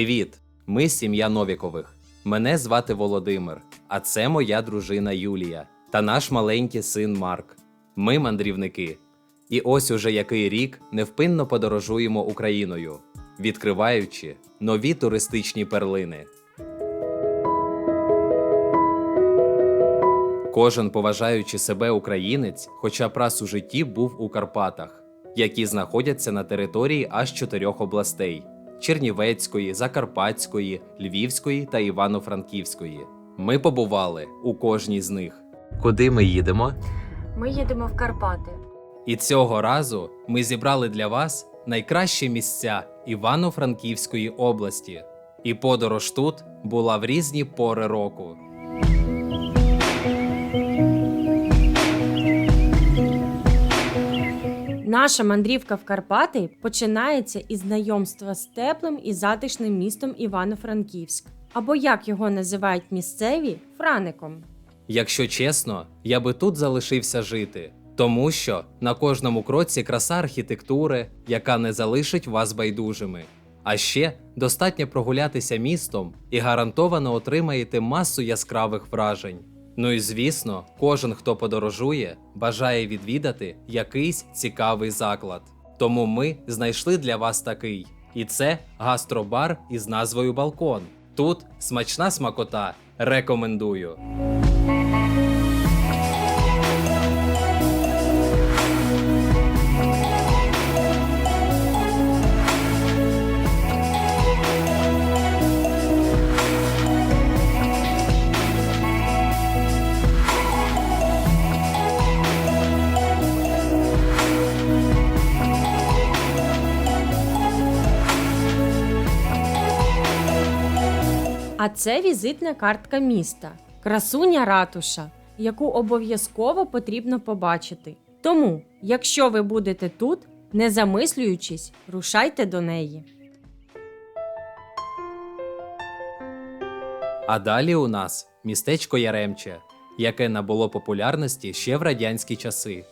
Привіт! Ми сім'я Новікових. Мене звати Володимир, а це моя дружина Юлія та наш маленький син Марк. Ми мандрівники. І ось уже який рік невпинно подорожуємо Україною, відкриваючи нові туристичні перлини. Кожен поважаючи себе українець, хоча б раз у житті був у Карпатах, які знаходяться на території аж чотирьох областей: Чернівецької, Закарпатської, Львівської та Івано-Франківської. Ми побували у кожній з них. Куди ми їдемо? Ми їдемо в Карпати. І цього разу ми зібрали для вас найкращі місця Івано-Франківської області. І подорож тут була в різні пори року. Наша мандрівка в Карпати починається із знайомства з теплим і затишним містом Івано-Франківськ, або як його називають місцеві Фраником. Якщо чесно, я би тут залишився жити, тому що на кожному кроці краса архітектури, яка не залишить вас байдужими. А ще достатньо прогулятися містом і гарантовано отримаєте масу яскравих вражень. Ну і звісно, кожен, хто подорожує, бажає відвідати якийсь цікавий заклад. Тому ми знайшли для вас такий. І це гастробар із назвою Балкон. Тут смачна смакота. Рекомендую. А це візитна картка міста, красуня ратуша, яку обов'язково потрібно побачити. Тому, якщо ви будете тут, не замислюючись, рушайте до неї. А далі у нас містечко Яремче, яке набуло популярності ще в радянські часи.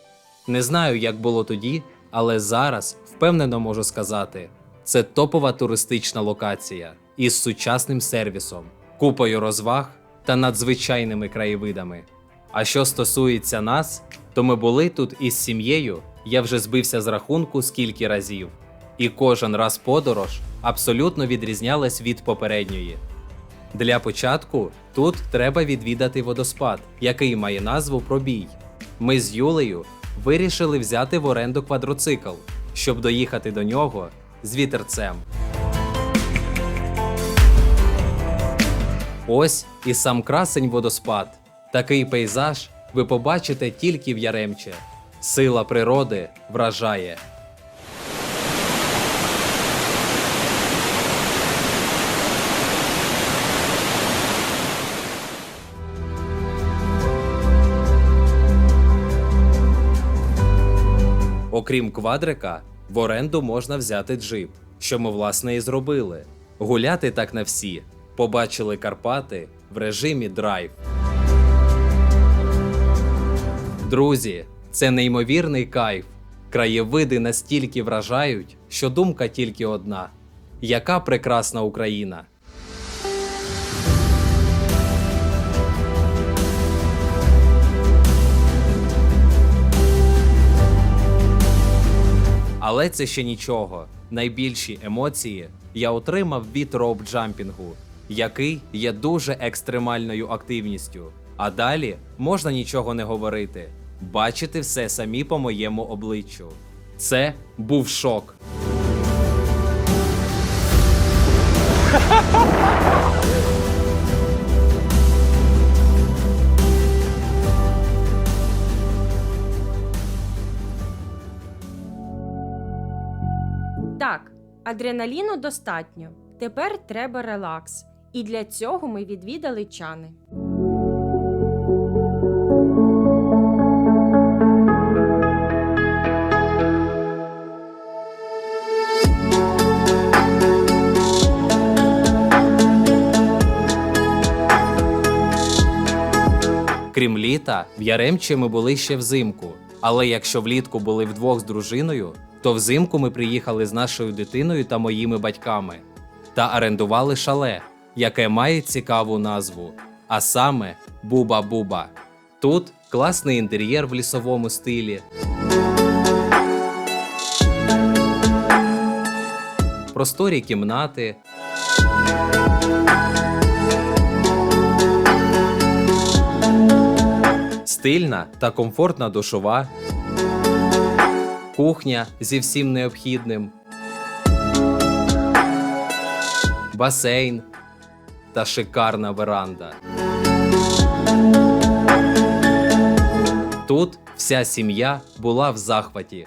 Не знаю, як було тоді, але зараз впевнено можу сказати, це топова туристична локація із сучасним сервісом, купою розваг та надзвичайними краєвидами. А що стосується нас, то ми були тут із сім'єю, я вже збився з рахунку скільки разів. І кожен раз подорож абсолютно відрізнялась від попередньої. Для початку тут треба відвідати водоспад, який має назву Пробій. Ми з Юлею вирішили взяти в оренду квадроцикл, щоб доїхати до нього з вітерцем. Ось і сам красень водоспад. Такий пейзаж ви побачите тільки в Яремче. Сила природи вражає. Окрім квадрика, в оренду можна взяти джип, що ми власне і зробили. Гуляти так на всі. Побачили Карпати в режимі драйв. Друзі, це неймовірний кайф. Краєвиди настільки вражають, що думка тільки одна: яка прекрасна Україна! Але це ще нічого. Найбільші емоції я отримав від роуп-джампінгу, який є дуже екстремальною активністю. А далі можна нічого не говорити, бачити все самі по моєму обличчю. Це був шок. Так, адреналіну достатньо. Тепер треба релакс. І для цього ми відвідали чани. Крім літа, в Яремче ми були ще взимку. Але якщо влітку були вдвох з дружиною, то взимку ми приїхали з нашою дитиною та моїми батьками. та орендували шале, яке має цікаву назву, а саме Буба-Буба. Тут класний інтер'єр в лісовому стилі. Просторі кімнати. Стильна та комфортна душова. Кухня зі всім необхідним. Басейн та шикарна веранда. Тут вся сім'я була в захваті.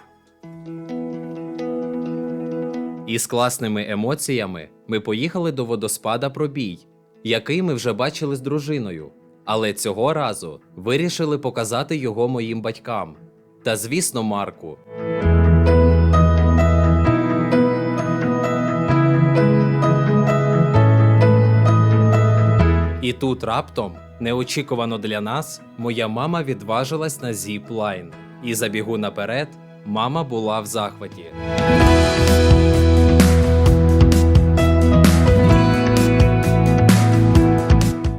Із класними емоціями ми поїхали до водоспада Пробій, який ми вже бачили з дружиною. Але цього разу вирішили показати його моїм батькам. Та звісно, Марку. І тут раптом, неочікувано для нас, моя мама відважилась на зіп-лайн. І забігу наперед, мама була в захваті.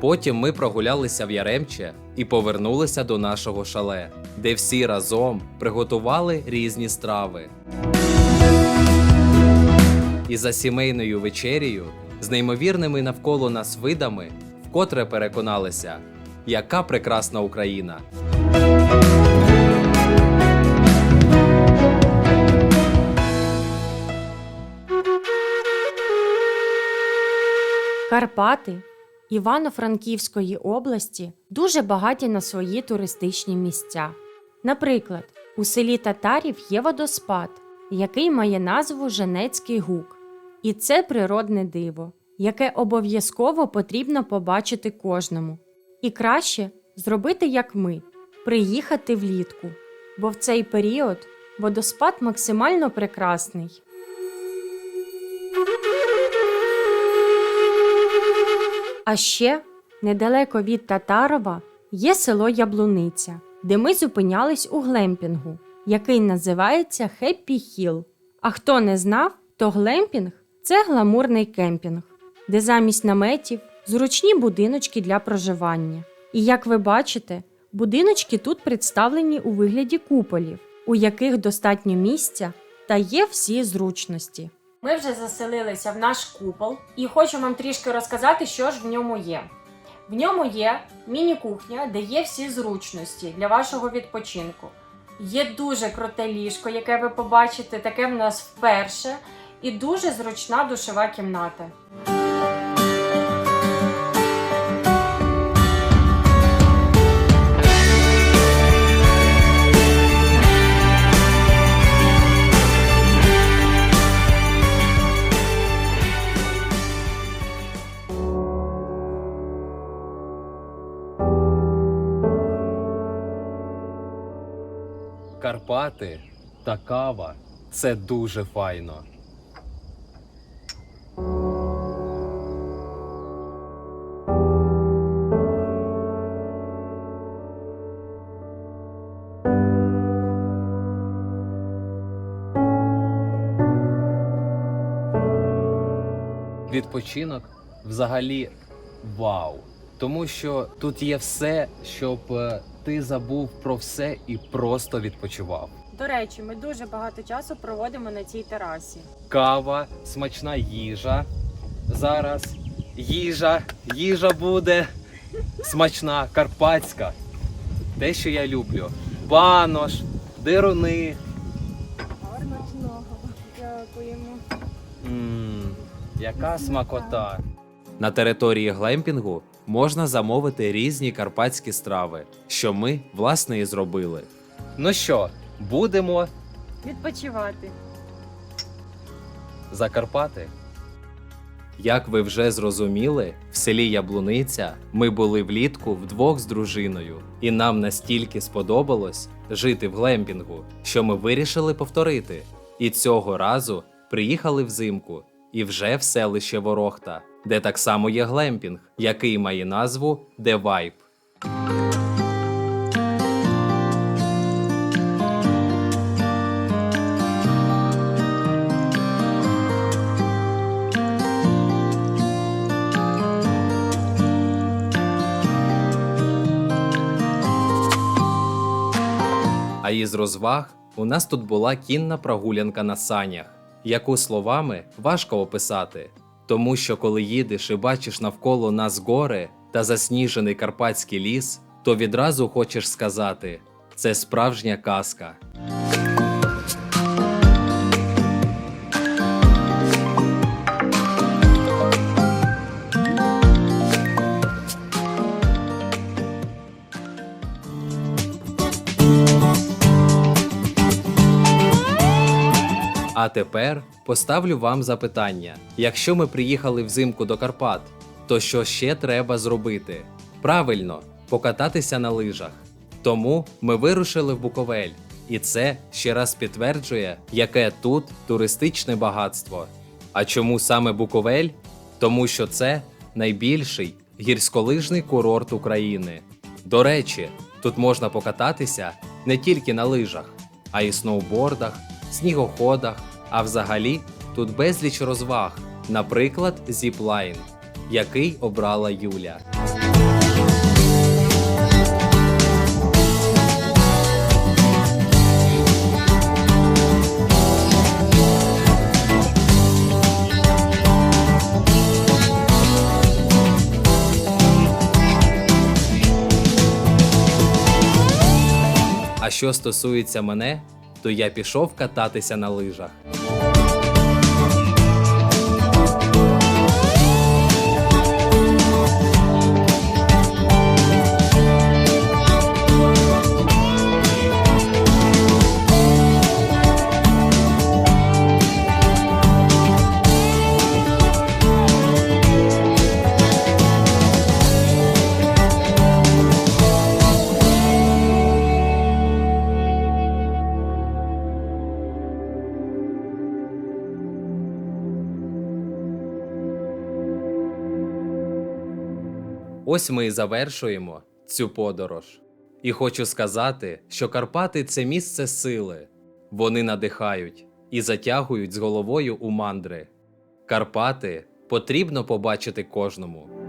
Потім ми прогулялися в Яремче і повернулися до нашого шале, де всі разом приготували різні страви. І за сімейною вечерею, з неймовірними навколо нас видами, вкотре переконалися, яка прекрасна Україна. Карпати Івано-Франківської області дуже багаті на свої туристичні місця. Наприклад, у селі Татарів є водоспад, який має назву Женецький гук. І це природне диво, яке обов'язково потрібно побачити кожному. І краще зробити як ми приїхати влітку, бо в цей період водоспад максимально прекрасний. А ще недалеко від Татарова є село Яблуниця, де ми зупинялись у глемпінгу, який називається Хеппі Хіл. А хто не знав, то глемпінг це гламурний кемпінг, де замість наметів зручні будиночки для проживання. І як ви бачите, будиночки тут представлені у вигляді куполів, у яких достатньо місця та є всі зручності. Ми вже заселилися в наш купол і хочу вам трішки розказати, що ж в ньому є. В ньому є міні-кухня, де є всі зручності для вашого відпочинку. Є дуже круте ліжко, яке ви побачите, таке в нас вперше, і дуже зручна душова кімната. Карпати та кава це дуже файно. Відпочинок взагалі вау. Тому що тут є все, щоб е, ти забув про все і просто відпочивав. До речі, ми дуже багато часу проводимо на цій терасі. Кава, смачна їжа. Зараз їжа, їжа буде смачна, карпатська. Те, що я люблю. Банош, дируни. Гарного. Дякуємо. Мм, яка смакота. На території глемпінгу можна замовити різні карпатські страви, що ми, власне, і зробили. Ну що, будемо Відпочивати. Закарпати. Як ви вже зрозуміли, в селі Яблуниця ми були влітку вдвох з дружиною, і нам настільки сподобалось жити в глемпінгу, що ми вирішили повторити. І цього разу приїхали взимку і вже в селище Ворохта, де так само є глемпінг, який має назву The Vibe. А із розваг у нас тут була кінна прогулянка на санях, яку словами важко описати. Тому що коли їдеш і бачиш навколо нас гори та засніжений карпатський ліс, то відразу хочеш сказати: це справжня казка. А тепер поставлю вам запитання: якщо ми приїхали взимку до Карпат, то що ще треба зробити? Правильно, покататися на лижах. Тому ми вирушили в Буковель, і це ще раз підтверджує, яке тут туристичне багатство. А чому саме Буковель? Тому що це найбільший гірськолижний курорт України. До речі, тут можна покататися не тільки на лижах, а й сноубордах, снігоходах, а взагалі тут безліч розваг, наприклад, зіплайн, який обрала Юля. А що стосується мене, то я пішов кататися на лижах. Ось ми і завершуємо цю подорож. І хочу сказати, що Карпати це місце сили. Вони надихають і затягують з головою у мандри. Карпати потрібно побачити кожному.